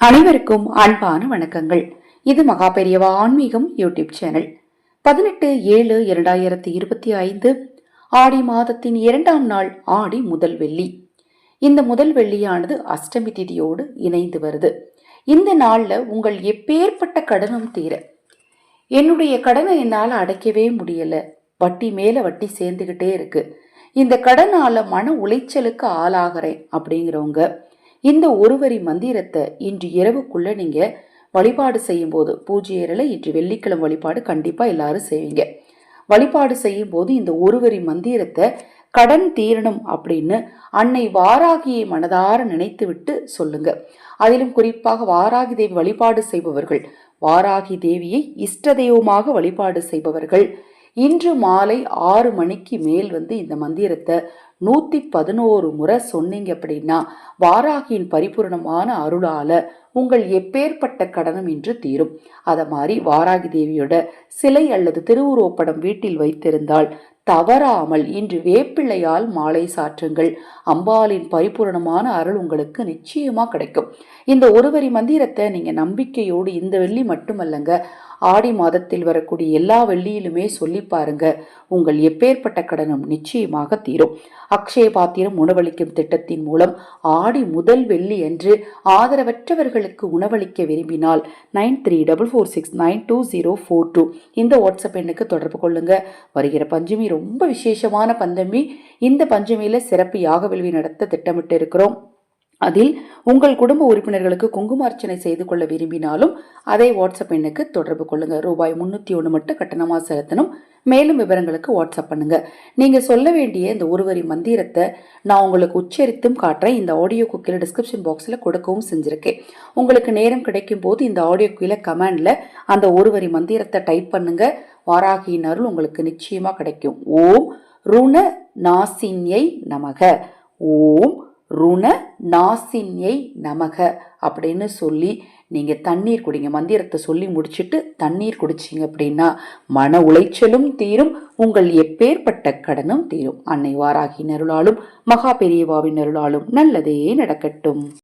அனைவருக்கும் அன்பான வணக்கங்கள். இது மகா பெரியவா ஆன்மீகம் யூடியூப் சேனல். பதினெட்டு ஏழு இரண்டாயிரத்தி இருபத்தி ஐந்து ஆடி மாதத்தின் இரண்டாம் நாள் ஆடி முதல் வெள்ளி. இந்த முதல் வெள்ளியானது அஷ்டமி திதியோடு இணைந்து வருது. இந்த நாளில் உங்கள் எப்பேற்பட்ட கடனும் தீர. என்னுடைய கடனை என்னால் அடைக்கவே முடியலை. வட்டி மேலே வட்டி சேர்ந்துக்கிட்டே இருக்கு. இந்த கடனால மன உளைச்சலுக்கு ஆளாகிறேன் அப்படிங்கிறவங்க. இந்த ஒரு வரி மந்திரத்தை இன்று இரவுக்குள்ள நீங்க வழிபாடு செய்யும் போது பூஜை அறையில இன்று வெள்ளிக்கிழமை வழிபாடு கண்டிப்பாக எல்லாரும் செய்வீங்க. வழிபாடு செய்யும் போது இந்த ஒரு வரி மந்திரத்தை கடன் தீரணும் அப்படின்னு அன்னை வாராகியை மனதார நினைத்துவிட்டு சொல்லுங்க. அதிலும் குறிப்பாக வாராகி தேவி வழிபாடு செய்பவர்கள் வாராகி தேவியை இஷ்ட தெய்வமாக வழிபாடு செய்பவர்கள் இன்று மாலை ஆறு மணிக்கு மேல் வந்து இந்த மந்திரத்தை நூத்தி பதினோரு முறை சொன்னீங்க அப்படின்னா வாராகியின் பரிபூர்ணமான அருளால உங்கள் எப்பேற்பட்ட கடனும் இன்று தீரும். அத மாதிரி வாராகி தேவியோட சிலை அல்லது திருவுருவப்படம் வீட்டில் வைத்திருந்தால் தவறாமல் இன்று வேப்பிள்ளையால் மாலை சாற்றுங்கள். அம்பாளின் பரிபூரணமான அருள் உங்களுக்கு நிச்சயமாக கிடைக்கும். இந்த ஒருவரி மந்திரத்தை நீங்கள் நம்பிக்கையோடு இந்த வெள்ளி மட்டுமல்லங்க ஆடி மாதத்தில் வரக்கூடிய எல்லா வெள்ளியிலுமே சொல்லி பாருங்க. உங்கள் எப்பேற்பட்ட கடனும் நிச்சயமாக தீரும். அக்ஷய பாத்திரம் உணவளிக்கும் திட்டத்தின் மூலம் ஆடி முதல் வெள்ளி என்று ஆதரவற்றவர்களுக்கு உணவளிக்க விரும்பினால் nine three double four six nine two zero four two இந்த வாட்ஸ்அப் எண்ணுக்கு தொடர்பு கொள்ளுங்க. வருகிற பஞ்சமி ரொம்ப விசேஷமான பஞ்சமி. இந்த பஞ்சமியில சிறப்பு யாக நடத்த திட்டமிட்டு இருக்கிறோம். அதில் உங்கள் குடும்ப உறுப்பினர்களுக்கு குங்குமார்ச்சனை செய்து கொள்ள விரும்பினாலும் அதை வாட்ஸ்அப் எண்ணுக்கு தொடர்பு கொள்ளுங்க. ரூபாய் முன்னூத்தி ஒன்று மட்டும் கட்டணமாக செலுத்தணும். மேலும் விவரங்களுக்கு வாட்ஸ்அப் பண்ணுங்க. நீங்க சொல்ல வேண்டிய இந்த ஒருவரி மந்திரத்தை நான் உங்களுக்கு உச்சரித்தும் காட்டுறேன். இந்த ஆடியோ குக்கில டிஸ்கிரிப்ஷன் பாக்ஸில் கொடுக்கவும் செஞ்சிருக்கேன். உங்களுக்கு நேரம் கிடைக்கும் போது இந்த ஆடியோ குக்கில கமெண்ட்ல அந்த ஒருவரி மந்திரத்தை டைப் பண்ணுங்க. வாராகியின் அருள் உங்களுக்கு நிச்சயமா கிடைக்கும். ஓம் ருண நாசின்யை நமக. ஓம் ருண நாசின்யை நமக அப்படின்னு சொல்லி நீங்கள் தண்ணீர் குடிங்க. மந்திரத்தை சொல்லி முடிச்சுட்டு தண்ணீர் குடிச்சிங்க அப்படின்னா மன உளைச்சலும் தீரும் உங்கள் எப்பேற்பட்ட கடனும் தீரும். அன்னை வாராகி நருளாலும் மகா பெரியவாவின் நருளாலும் நல்லதே நடக்கட்டும்.